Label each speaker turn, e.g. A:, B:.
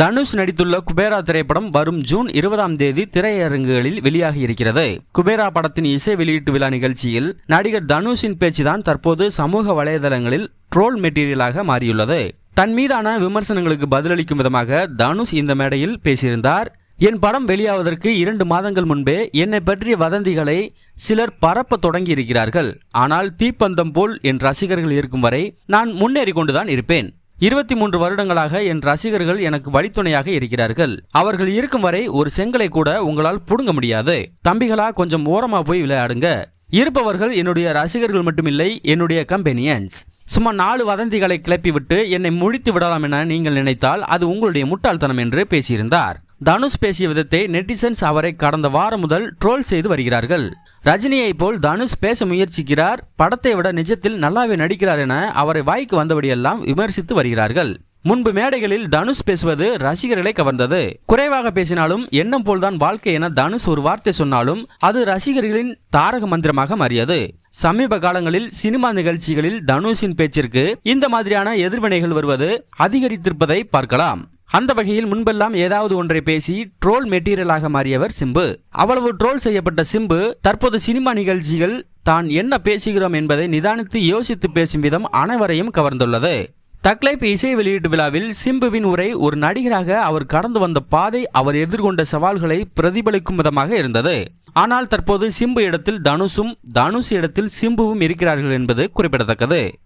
A: தனுஷ் நடித்துள்ள குபேரா திரைப்படம் வரும் ஜூன் இருபதாம் தேதி திரையரங்குகளில் வெளியாகி இருக்கிறது குபேரா படத்தின் இசை வெளியீட்டு விழா நிகழ்ச்சியில் நடிகர் தனுஷின் பேச்சுதான் தற்போது சமூக வலைதளங்களில் ட்ரோல் மெட்டீரியலாக மாறியுள்ளது. தன் மீதான விமர்சனங்களுக்கு பதிலளிக்கும் விதமாக தனுஷ் இந்த மேடையில் பேசியிருந்தார். என் படம் வெளியாவதற்கு இரண்டு மாதங்கள் முன்பே என்னை பற்றிய வதந்திகளை சிலர் பரப்ப தொடங்கி இருக்கிறார்கள் ஆனால் தீப்பந்தம் போல் என் ரசிகர்கள் இருக்கும் வரை நான் முன்னேறி கொண்டுதான் இருப்பேன். இருபத்தி மூன்று வருடங்களாக என் ரசிகர்கள் எனக்கு வழித்துணையாக இருக்கிறார்கள். அவர்கள் இருக்கும் வரை ஒரு செங்கலை கூட உங்களால் புடுங்க முடியாது. தம்பிகளா கொஞ்சம் ஓரமா போய் விளையாடுங்க. இருப்பவர்கள் என்னுடைய ரசிகர்கள் மட்டுமில்லை என்னுடைய கம்பெனியன்ஸ் சும்மா நாலு வதந்திகளை கிளப்பிவிட்டு என்னை முழித்து விடலாம் என நீங்கள் நினைத்தால் அது உங்களுடைய முட்டாள்தனம் என்று பேசியிருந்தார். தனுஷ் பேசிய விதத்தை நெட்டிசன்ஸ் அவரை கடந்த வாரம் முதல் ட்ரோல் செய்து வருகிறார்கள். ரஜினியை போல் தனுஷ் பேச முயற்சிக்கிறார் படத்தை விட நிஜத்தில் நல்லாவே நடிக்கிறார் என அவரை வாய்க்கு வந்தபடியெல்லாம் விமர்சித்து வருகிறார்கள். முன்பு மேடைகளில் தனுஷ் பேசுவது ரசிகர்களை கவர்ந்தது. குறைவாக பேசினாலும் எண்ணம் போல்தான் வாழ்க்கை என தனுஷ் ஒரு வார்த்தை சொன்னாலும் அது ரசிகர்களின் தாரக மந்திரமாக மாறியது. சமீப காலங்களில் சினிமா நிகழ்ச்சிகளில் தனுஷின் பேச்சிற்கு இந்த மாதிரியான எதிர்வினைகள் வருவது அதிகரித்திருப்பதை பார்க்கலாம். அந்த வகையில் முன்பெல்லாம் ஏதாவது ஒன்றை பேசி ட்ரோல் மெட்டீரியலாக மாறியவர் சிம்பு. அவ்வளவு ட்ரோல் செய்யப்பட்ட சிம்பு தற்போது சினிமா நிகழ்ச்சிகள் தான் என்ன பேசுகிறோம் என்பதை நிதானித்து யோசித்து பேசும் விதம் அனைவரையும் கவர்ந்துள்ளது. தக்லைப் இசை வெளியீட்டு விழாவில் சிம்புவின் உரை ஒரு நடிகராக அவர் கடந்து வந்த பாதை அவர் எதிர்கொண்ட சவால்களை பிரதிபலிக்கும் விதமாக இருந்தது. ஆனால் தற்போது சிம்பு இடத்தில் தனுஷும் தனுஷ் இடத்தில் சிம்புவும் இருக்கிறார்கள் என்பது குறிப்பிடத்தக்கது.